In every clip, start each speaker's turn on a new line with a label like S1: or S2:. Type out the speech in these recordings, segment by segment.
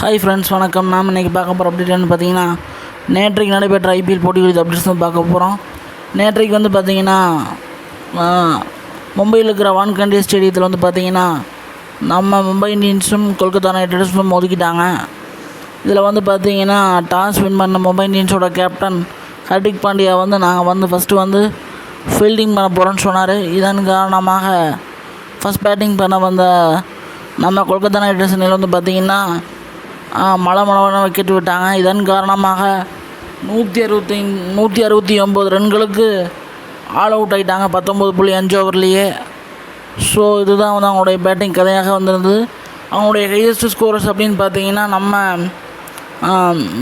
S1: Hi friends வணக்கம். நாம் இன்றைக்கி பார்க்க போகிற அப்டேட்னு பார்த்தீங்கன்னா நேற்றைக்கு நடைபெற்ற ஐபிஎல் போட்டி குறித்த அப்டேட்ஸ் வந்து பார்க்க போகிறோம் நேற்றைக்கு வந்து பார்த்தீங்கன்னா மும்பையில் இருக்கிற வான்கண்டே ஸ்டேடியத்தில் வந்து பார்த்தீங்கன்னா நம்ம மும்பை இந்தியன்ஸும் கொல்கத்தா நைட் ரைடர்ஸும் ஒதுக்கிட்டாங்க இதில் வந்து பார்த்தீங்கன்னா டாஸ் வின் பண்ண மும்பை இந்தியன்ஸோட கேப்டன் ஹர்திக் பாண்டியா வந்து நாங்கள் வந்து ஃபஸ்ட்டு வந்து ஃபீல்டிங் பண்ண போகிறோன்னு சொன்னார். இதன் காரணமாக ஃபஸ்ட் பேட்டிங் பண்ண வந்த நம்ம கொல்கத்தா நைட் ரைடர்ஸ் வந்து பார்த்திங்கன்னா மழை மழவன விக்கெட் விட்டாங்க. இதன் காரணமாக நூற்றி அறுபத்தி நூற்றி அறுபத்தி ஒம்பது ரன்களுக்கு ஆல் அவுட் ஆகிட்டாங்க பத்தொம்பது புள்ளி அஞ்சு ஓவர்லேயே. ஸோ இதுதான் வந்து அவங்களுடைய பேட்டிங் கதையாக வந்திருந்தது. அவங்களுடைய ஹையஸ்ட் ஸ்கோரஸ் அப்படின்னு பார்த்தீங்கன்னா நம்ம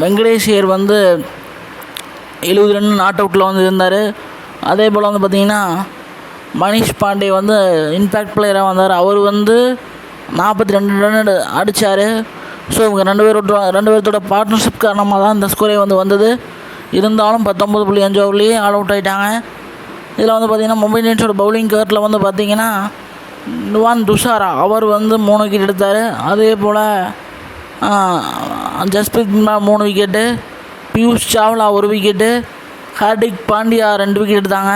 S1: வெங்கடேஷியர் வந்து எழுபது ரன் நாட் அவுட்டில் வந்து இருந்தார். அதே போல் வந்து பார்த்தீங்கன்னா மணிஷ் பாண்டே வந்து இம்பேக்ட் பிளேயராக வந்தார். அவர் வந்து நாற்பத்தி ரெண்டு ரன் அடித்தார் ஸோ இவங்க ரெண்டு பேரோட ரெண்டு பேர்த்தோட பார்ட்னர்ஷிப் காரணமாக தான் இந்த ஸ்கோரே வந்து வந்தது. இருந்தாலும் பத்தொம்பது புள்ளி அஞ்சு ஓவர்லேயே ஆல் அவுட் ஆகிட்டாங்க இதில் வந்து பார்த்திங்கன்னா மும்பை இந்தியன்ஸோட பவுலிங் கர்ட்டில் வந்து பார்த்திங்கன்னா நுவான் துஷாரா அவர் வந்து மூணு விக்கெட் எடுத்தார். அதே போல் ஜஸ்பிரித் பும்ரா மூணு விக்கெட்டு பியூஷ் சாவ்லா ஒரு விக்கெட்டு ஹார்திக் பாண்டியா ரெண்டு விக்கெட் எடுத்தாங்க.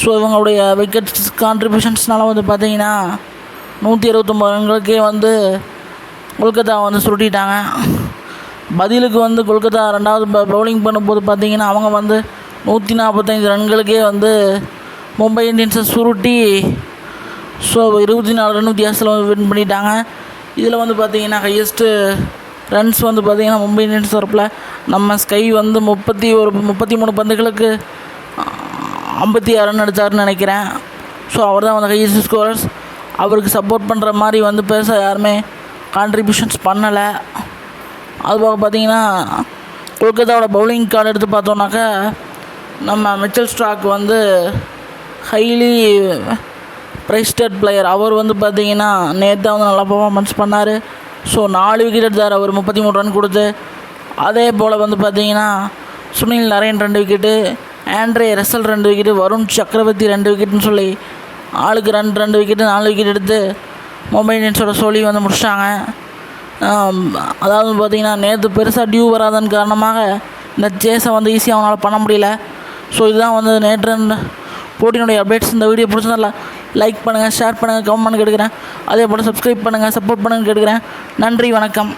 S1: ஸோ இவங்களுடைய விக்கெட் கான்ட்ரிபியூஷன்ஸ்னால வந்து பார்த்தீங்கன்னா நூற்றி இருபத்தொம்பது ரன்களுக்கே வந்து கொல்கத்தா வந்து சுருட்டிட்டாங்க. பதிலுக்கு வந்து கொல்கத்தா ரெண்டாவது பவுலிங் பண்ணும்போது பார்த்திங்கன்னா அவங்க வந்து நூற்றி நாற்பத்தஞ்சு ரன்களுக்கே வந்து மும்பை இந்தியன்ஸை சுருட்டி ஸோ இருபத்தி நாலு ரன் வித்தியாசத்தில் வின் பண்ணிட்டாங்க. இதில் வந்து பார்த்திங்கன்னா ஹையஸ்ட்டு ரன்ஸ் வந்து பார்த்திங்கன்னா மும்பை இந்தியன்ஸ் தரப்பில் நம்ம ஸ்கை வந்து முப்பத்தி ஒரு முப்பத்தி மூணு பந்துகளுக்கு ஐம்பத்தி ஆறு ரன் அடித்தாருன்னு நினைக்கிறேன். ஸோ அவர் தான் வந்து ஹையஸ்ட் ஸ்கோரர்ஸ் அவருக்கு சப்போர்ட் பண்ணுற மாதிரி வந்து பெருசாக யாருமே கான்ட்ரிபியூஷன்ஸ் பண்ணலை. அதுபோக பார்த்தீங்கன்னா கொல்கத்தாவோட பவுலிங் கார்டு எடுத்து பார்த்தோன்னாக்கா நம்ம மிச்சல் ஸ்டாக் வந்து ஹைலி ப்ரைஸ்டட் பிளேயர் அவர் வந்து பார்த்தீங்கன்னா நேற்று வந்து நல்லா பர்ஃபார்மன்ஸ் பண்ணார். ஸோ நாலு விக்கெட் எடுத்தார். அவர் முப்பத்தி மூணு ரன் கொடுத்து அதே போல் வந்து பார்த்தீங்கன்னா சுனில் நரேன் ரெண்டு விக்கெட்டு ஆண்ட்ரே ரசல் ரெண்டு விக்கெட்டு வருண் சக்கரவர்த்தி ரெண்டு விக்கெட்டுன்னு சொல்லி ஆளுக்கு ரெண்டு ரெண்டு விக்கெட்டு நாலு விக்கெட் எடுத்து மொபைல் இந்தியன்ஸோட சொல்லி வந்து முடிச்சிட்டாங்க. அதாவது பார்த்தீங்கன்னா நேற்று பெருசாக டியூ வராதன் காரணமாக இந்த சேஸை வந்து ஈஸியாக அவனால் பண்ண முடியல. ஸோ இதுதான் வந்து நேற்று இந்த போட்டியினுடைய அப்டேட்ஸ் இந்த வீடியோ பிடிச்சதில்ல லைக் பண்ணுங்கள் ஷேர் பண்ணுங்கள் கமெண்ட் பண்ண கேட்குறேன் அதே போல் சப்ஸ்கிரைப் பண்ணுங்கள் சப்போர்ட் பண்ணுங்கள் கேட்குறேன் நன்றி வணக்கம்.